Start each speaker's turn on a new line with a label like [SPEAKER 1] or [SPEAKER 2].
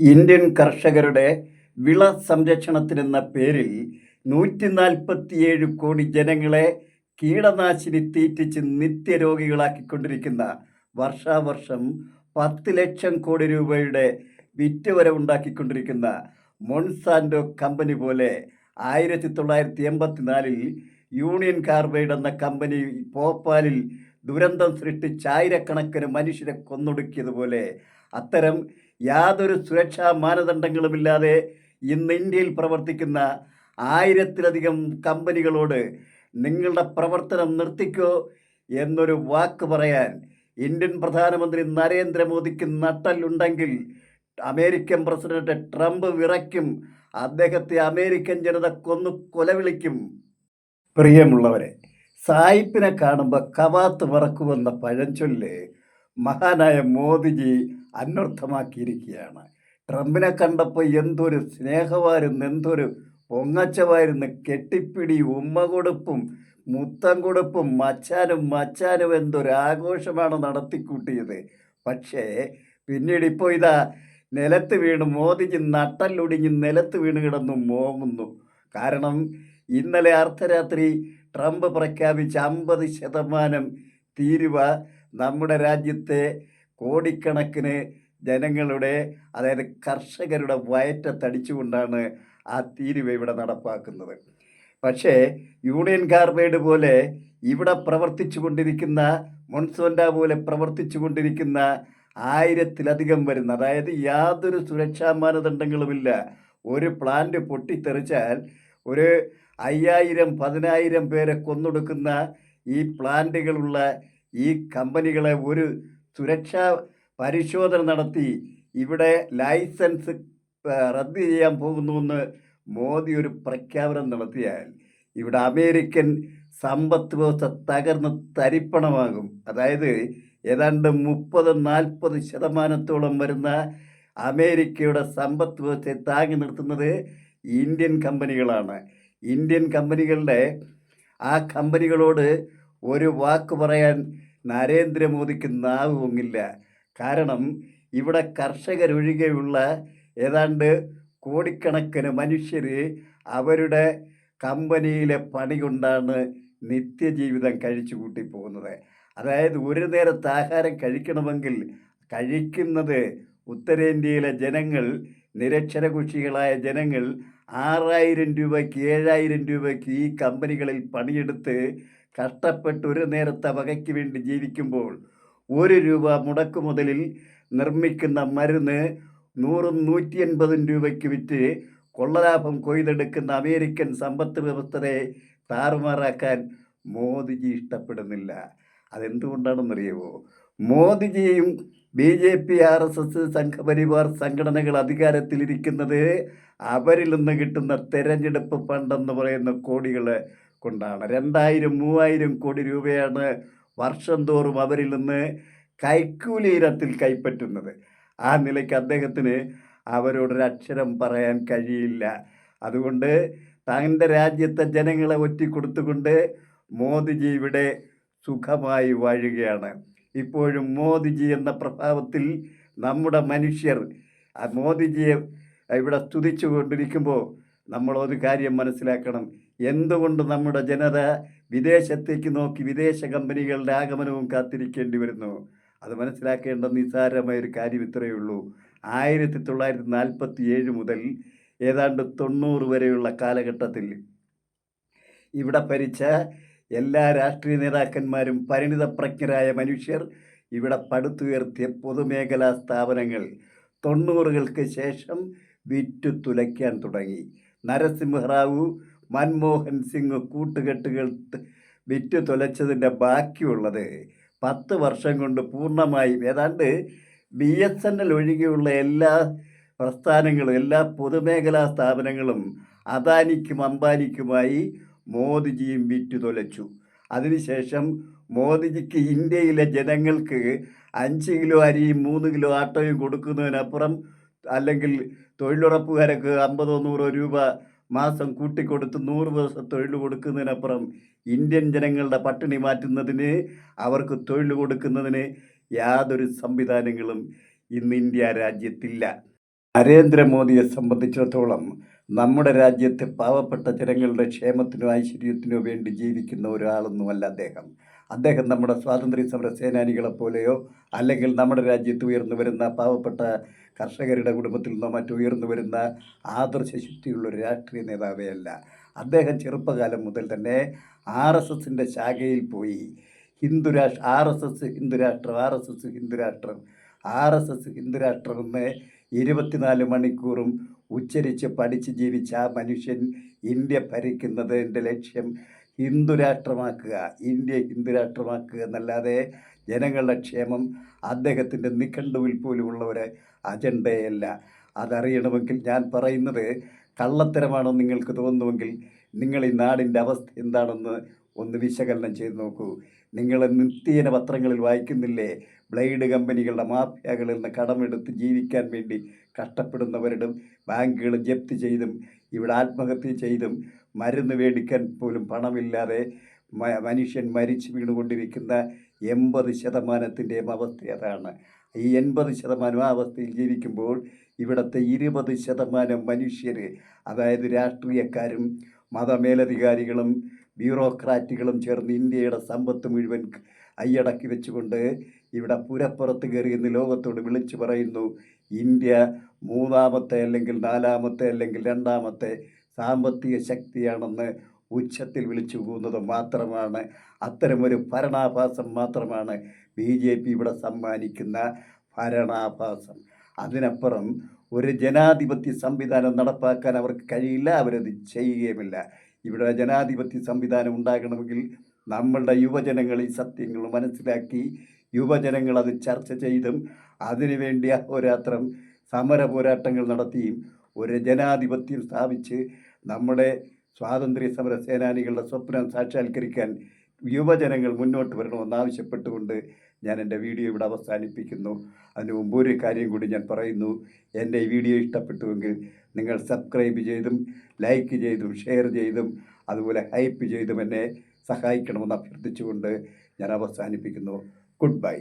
[SPEAKER 1] Indian കർഷകരുടെ വിള സംരക്ഷണത്തിനെന്ന പേരിൽ നൂറ്റി നാൽപ്പത്തിയേഴ് കോടി ജനങ്ങളെ കീടനാശിനി തീറ്റിച്ച് നിത്യരോഗികളാക്കിക്കൊണ്ടിരിക്കുന്ന വർഷാവർഷം പത്ത് ലക്ഷം കോടി രൂപയുടെ വിറ്റുവരവുണ്ടാക്കിക്കൊണ്ടിരിക്കുന്ന മൊൺസാൻഡോ കമ്പനി പോലെ ആയിരത്തി തൊള്ളായിരത്തി എൺപത്തിനാലിൽ യൂണിയൻ കാർബൈഡ് എന്ന കമ്പനി ഭോപ്പാലിൽ ദുരന്തം സൃഷ്ടിച്ച് ആയിരക്കണക്കിന് മനുഷ്യരെ കൊന്നൊടുക്കിയതുപോലെ അത്തരം യാതൊരു സുരക്ഷാ മാനദണ്ഡങ്ങളുമില്ലാതെ ഇന്ന് ഇന്ത്യയിൽ പ്രവർത്തിക്കുന്ന ആയിരത്തിലധികം കമ്പനികളോട് നിങ്ങളുടെ പ്രവർത്തനം നിർത്തിക്കോ എന്നൊരു വാക്ക് പറയാൻ ഇന്ത്യൻ പ്രധാനമന്ത്രി നരേന്ദ്രമോദിക്ക് നട്ടലുണ്ടെങ്കിൽ അമേരിക്കൻ പ്രസിഡന്റ് ട്രംപ് വിറയ്ക്കും അദ്ദേഹത്തെ അമേരിക്കൻ ജനത കൊന്നു കൊലവിളിക്കും. പ്രിയമുള്ളവരെ സായിപ്പിനെ കാണുമ്പോൾ കവാത്ത് മറക്കുമെന്ന പഴഞ്ചൊല്ല് മഹാനായ മോദിജി അന്വർത്ഥമാക്കിയിരിക്കുകയാണ്. ട്രംപിനെ കണ്ടപ്പോൾ എന്തൊരു സ്നേഹമായിരുന്നു എന്തൊരു പൊങ്ങച്ചമായിരുന്നു. കെട്ടിപ്പിടി ഉമ്മ കൊടുപ്പും മുത്തം കൊടുപ്പും മച്ചാനും മച്ചാനും എന്തൊരു ആഘോഷമാണ് നടത്തിക്കൂട്ടിയത്. പക്ഷേ പിന്നീട് ഇപ്പോൾ ഇതാ നിലത്ത് വീണ് മോദിജി നട്ടല്ലൊടിഞ്ഞ് നിലത്ത് വീണ് കിടന്നു മോങ്ങുന്നു. കാരണം ഇന്നലെ അർദ്ധരാത്രി ട്രംപ് പ്രഖ്യാപിച്ച അമ്പത് ശതമാനം തീരുവ നമ്മുടെ രാജ്യത്തെ കോടിക്കണക്കിന് ജനങ്ങളുടെ അതായത് കർഷകരുടെ വയറ്റത്തടിച്ചുകൊണ്ടാണ് ആ തീരുവ ഇവിടെ നടപ്പാക്കുന്നത്. പക്ഷേ യൂണിയൻ കാർബൈഡ് പോലെ ഇവിടെ പ്രവർത്തിച്ചു കൊണ്ടിരിക്കുന്ന മൊൺസോൻഡ പോലെ പ്രവർത്തിച്ചു കൊണ്ടിരിക്കുന്ന ആയിരത്തിലധികം വരുന്ന അതായത് യാതൊരു സുരക്ഷാ മാനദണ്ഡങ്ങളുമില്ല. ഒരു പ്ലാന്റ് പൊട്ടിത്തെറിച്ചാൽ ഒരു അയ്യായിരം പതിനായിരം പേരെ കൊന്നൊടുക്കുന്ന ഈ പ്ലാന്റുകളുള്ള ഈ കമ്പനികളെ ഒരു സുരക്ഷാ പരിശോധന നടത്തി ഇവിടെ ലൈസൻസ് റദ്ദ് ചെയ്യാൻ പോകുന്നുവെന്ന് മോദി ഒരു പ്രഖ്യാപനം നടത്തിയാൽ ഇവിടെ അമേരിക്കൻ സമ്പത്ത് വ്യവസ്ഥ തകർന്ന് തരിപ്പണമാകും. അതായത് ഏതാണ്ട് മുപ്പത് നാൽപ്പത് ശതമാനത്തോളം വരുന്ന അമേരിക്കയുടെ സമ്പത്ത് വ്യവസ്ഥയെ താങ്ങി നിർത്തുന്നത് ഇന്ത്യൻ കമ്പനികളാണ്. ഇന്ത്യൻ കമ്പനികളുടെ ആ കമ്പനികളോട് ഒരു വാക്ക് പറയാൻ നരേന്ദ്രമോദിക്ക് നാവ് പൊങ്ങില്ല കാരണം ഇവിടെ കർഷകരൊഴികെയുള്ള ഏതാണ്ട് കോടിക്കണക്കിന് മനുഷ്യർ അവരുടെ കമ്പനിയിലെ പണി കൊണ്ടാണ് നിത്യജീവിതം കഴിച്ചു കൂട്ടി പോകുന്നത്. അതായത് ഒരു നേരത്തെ ആഹാരം കഴിക്കണമെങ്കിൽ കഴിക്കുന്നത് ഉത്തരേന്ത്യയിലെ ജനങ്ങൾ നിരക്ഷരകുഷികളായ ജനങ്ങൾ ആറായിരം രൂപയ്ക്ക് ഏഴായിരം രൂപയ്ക്ക് ഈ കമ്പനികളിൽ പണിയെടുത്ത് കഷ്ടപ്പെട്ട് ഒരു നേരത്തെ വകയ്ക്ക് വേണ്ടി ജീവിക്കുമ്പോൾ ഒരു രൂപ മുടക്കുമുതലിൽ നിർമ്മിക്കുന്ന മരുന്ന് നൂറും നൂറ്റി എൺപതും രൂപയ്ക്ക് വിറ്റ് കൊള്ളലാഭം കൊയ്തെടുക്കുന്ന അമേരിക്കൻ സമ്പത്ത് വ്യവസ്ഥയെ താറുമാറാക്കാൻ മോദിജി ഇഷ്ടപ്പെടുന്നില്ല. അതെന്തുകൊണ്ടാണെന്നറിയുമോ? മോദിജിയും B J P R S S Sangh Parivar സംഘടനകൾ അധികാരത്തിലിരിക്കുന്നത് അവരിൽ നിന്ന് കിട്ടുന്ന തെരഞ്ഞെടുപ്പ് ഫണ്ടെന്ന് പറയുന്ന കോടികൾ കൊണ്ടാണ്. രണ്ടായിരം മൂവായിരം കോടി രൂപയാണ് വർഷം തോറും അവരിൽ നിന്ന് കൈക്കൂലി ഇനത്തിൽ കൈപ്പറ്റുന്നത്. ആ നിലയ്ക്ക് അദ്ദേഹത്തിന് അവരോടൊരക്ഷരം പറയാൻ കഴിയില്ല. അതുകൊണ്ട് തന്റെ രാജ്യത്തെ ജനങ്ങളെ ഒറ്റിക്കൊടുത്തുകൊണ്ട് മോദിജി ഇവിടെ സുഖമായി വാഴുകയാണ്. ഇപ്പോഴും മോദിജി എന്ന പ്രഭാവത്തിൽ നമ്മുടെ മനുഷ്യർ മോദിജിയെ ഇവിടെ സ്തുതിച്ചു കൊണ്ടിരിക്കുമ്പോൾ നമ്മളൊരു കാര്യം മനസ്സിലാക്കണം. എന്തുകൊണ്ട് നമ്മുടെ ജനത വിദേശത്തേക്ക് നോക്കി വിദേശ കമ്പനികളുടെ ആഗമനവും കാത്തിരിക്കേണ്ടി വരുന്നു? അത് മനസ്സിലാക്കേണ്ട നിസാരമായ ഒരു കാര്യം ഇത്രയേ ഉള്ളൂ. ആയിരത്തി തൊള്ളായിരത്തി നാൽപ്പത്തി ഏഴ് മുതൽ ഏതാണ്ട് തൊണ്ണൂറ് വരെയുള്ള കാലഘട്ടത്തിൽ ഇവിടെ ഭരിച്ച എല്ലാ രാഷ്ട്രീയ നേതാക്കന്മാരും പരിണിതപ്രജ്ഞരായ മനുഷ്യർ ഇവിടെ പടുത്തുയർത്തിയ പൊതുമേഖലാ സ്ഥാപനങ്ങൾ തൊണ്ണൂറുകൾക്ക് ശേഷം വിറ്റു തുലയ്ക്കാൻ തുടങ്ങി. നരസിംഹറാവു മൻമോഹൻ സിംഗ് കൂട്ടുകെട്ടുകൾ വിറ്റു തുലച്ചതിന്റെ ബാക്കിയുള്ളത് പത്ത് വർഷം കൊണ്ട് പൂർണമായും. ഏതാണ്ട് ബി എസ് എൻ എൽ ഒഴികെയുള്ള എല്ലാ പ്രസ്ഥാനങ്ങളും എല്ലാ പൊതുമേഖലാ സ്ഥാപനങ്ങളും അദാനിക്കും അംബാനിക്കുമായി മോദിജിയും വിറ്റു തുലച്ചു. അതിനുശേഷം മോദിജിക്ക് ഇന്ത്യയിലെ ജനങ്ങൾക്ക് അഞ്ച് കിലോ അരിയും മൂന്ന് കിലോ ആട്ടയും കൊടുക്കുന്നതിനപ്പുറം അല്ലെങ്കിൽ തൊഴിലുറപ്പുകാരൊക്കെ അമ്പതോ നൂറോ രൂപ മാസം കൂട്ടിക്കൊടുത്ത് നൂറ് ദിവസം തൊഴിൽ കൊടുക്കുന്നതിനപ്പുറം ഇന്ത്യൻ ജനങ്ങളുടെ പട്ടിണി മാറ്റുന്നതിന് അവർക്ക് തൊഴിൽ കൊടുക്കുന്നതിന് യാതൊരു സംവിധാനങ്ങളും ഇന്ന് ഇന്ത്യ രാജ്യത്തില്ല. നരേന്ദ്രമോദിയെ സംബന്ധിച്ചിടത്തോളം നമ്മുടെ രാജ്യത്തെ പാവപ്പെട്ട ജനങ്ങളുടെ ക്ഷേമത്തിനോ ഐശ്വര്യത്തിനോ വേണ്ടി ജീവിക്കുന്ന ഒരാളൊന്നുമല്ല അദ്ദേഹം. അദ്ദേഹം നമ്മുടെ സ്വാതന്ത്ര്യ സമര സേനാനികളെ പോലെയോ അല്ലെങ്കിൽ നമ്മുടെ രാജ്യത്ത് ഉയർന്നു വരുന്ന പാവപ്പെട്ട കർഷകരുടെ കുടുംബത്തിൽ നിന്നോ മറ്റോ ഉയർന്നു വരുന്ന ആദർശ ശുദ്ധിയുള്ള ഒരു രാഷ്ട്രീയ നേതാവേ അല്ല. അദ്ദേഹം ചെറുപ്പകാലം മുതൽ തന്നെ ആർ എസ് എസിന്റെ ശാഖയിൽ പോയി. ഹിന്ദുരാഷ്ട്ര ആർ എസ് എസ് ഹിന്ദുരാഷ്ട്രം ആർ എസ് എസ് ഹിന്ദുരാഷ്ട്രം ആർ എസ് എസ് ഹിന്ദുരാഷ്ട്രം എന്ന് ഇരുപത്തിനാല് മണിക്കൂറും ഉച്ചരിച്ച് പഠിച്ച് ജീവിച്ച ആ മനുഷ്യൻ ഇന്ത്യ ഭരിക്കുന്നതിന്റെ ലക്ഷ്യം. ഹിന്ദുരാഷ്ട്രമാക്കുക ഇന്ത്യ ഹിന്ദുരാഷ്ട്രമാക്കുക എന്നല്ലാതെ ജനങ്ങളുടെ ക്ഷേമം അദ്ദേഹത്തിന്റെ നിഘണ്ടുവിൽ പോലുമുള്ള ഒരു അജണ്ടയല്ല. അതറിയണമെങ്കിൽ ഞാൻ പറയുന്നത് കള്ളത്തരമാണോ നിങ്ങൾക്ക് തോന്നുമെങ്കിൽ നിങ്ങൾ ഈ നാടിന്റെ അവസ്ഥ എന്താണെന്ന് ഒന്ന് വിശകലനം ചെയ്ത് നോക്കൂ. നിങ്ങൾ നിത്യേന പത്രങ്ങളിൽ വായിക്കുന്നില്ലേ? ബ്ലേഡ് കമ്പനികളുടെ മാഫിയകളിൽ നിന്ന് കടമെടുത്ത് ജീവിക്കാൻ വേണ്ടി കഷ്ടപ്പെടുന്നവരുടെ ബാങ്കുകൾ ജപ്തി ചെയ്തും ഇവിടെ ആത്മഹത്യ ചെയ്തും മരുന്ന് മേടിക്കാൻ പോലും പണമില്ലാതെ മനുഷ്യൻ മരിച്ചു വീണുകൊണ്ടിരിക്കുന്ന എൺപത് ശതമാനത്തിന്റെയും അവസ്ഥ അതാണ്. ഈ എൺപത് ശതമാനം ആ അവസ്ഥയിൽ ജീവിക്കുമ്പോൾ ഇവിടുത്തെ ഇരുപത് ശതമാനം മനുഷ്യർ അതായത് രാഷ്ട്രീയക്കാരും മതമേലധികാരികളും ബ്യൂറോക്രാറ്റുകളും ചേർന്ന് ഇന്ത്യയുടെ സമ്പത്ത് മുഴുവൻ അയ്യടക്കി വെച്ചുകൊണ്ട് ഇവിടെ പുരപ്പുറത്ത് കയറിയെന്ന് ലോകത്തോട് വിളിച്ചു പറയുന്നു ഇന്ത്യ മൂന്നാമത്തെ അല്ലെങ്കിൽ നാലാമത്തെ അല്ലെങ്കിൽ രണ്ടാമത്തെ സാമ്പത്തിക ശക്തിയാണെന്ന് ഉച്ചത്തിൽ വിളിച്ചു പോകുന്നത് മാത്രമാണ്. അത്തരമൊരു ഭരണാഭാസം മാത്രമാണ് ബി ജെ പി ഇവിടെ സമ്മാനിക്കുന്ന ഭരണാഭാസം. അതിനപ്പുറം ഒരു ജനാധിപത്യ സംവിധാനം നടപ്പാക്കാൻ അവർക്ക് കഴിയില്ല അവരത് ചെയ്യുകയുമില്ല. ഇവിടെ ജനാധിപത്യ സംവിധാനം ഉണ്ടാകണമെങ്കിൽ നമ്മളുടെ യുവജനങ്ങൾ ഈ സത്യങ്ങൾ മനസ്സിലാക്കി യുവജനങ്ങൾ അത് ചർച്ച ചെയ്തും അതിനുവേണ്ടി അഹോരാത്രം സമര പോരാട്ടങ്ങൾ നടത്തിയും ഒരു ജനാധിപത്യം സ്ഥാപിച്ച് നമ്മുടെ സ്വാതന്ത്ര്യ സമര സേനാനികളുടെ സ്വപ്നം സാക്ഷാത്കരിക്കാൻ യുവജനങ്ങൾ മുന്നോട്ട് വരണമെന്ന് ആവശ്യപ്പെട്ടുകൊണ്ട് ഞാൻ എന്റെ വീഡിയോ ഇവിടെ അവസാനിപ്പിക്കുന്നു. അതിന് മുമ്പ് ഒരു കാര്യം കൂടി ഞാൻ പറയുന്നു. എന്റെ ഈ വീഡിയോ ഇഷ്ടപ്പെട്ടുവെങ്കിൽ നിങ്ങൾ സബ്സ്ക്രൈബ് ചെയ്തും ലൈക്ക് ചെയ്തും ഷെയർ ചെയ്തും അതുപോലെ ഹൈപ്പ് ചെയ്തും എന്നെ സഹായിക്കണമെന്ന് അഭ്യർത്ഥിച്ചുകൊണ്ട് ഞാൻ അവസാനിപ്പിക്കുന്നു. Good bye.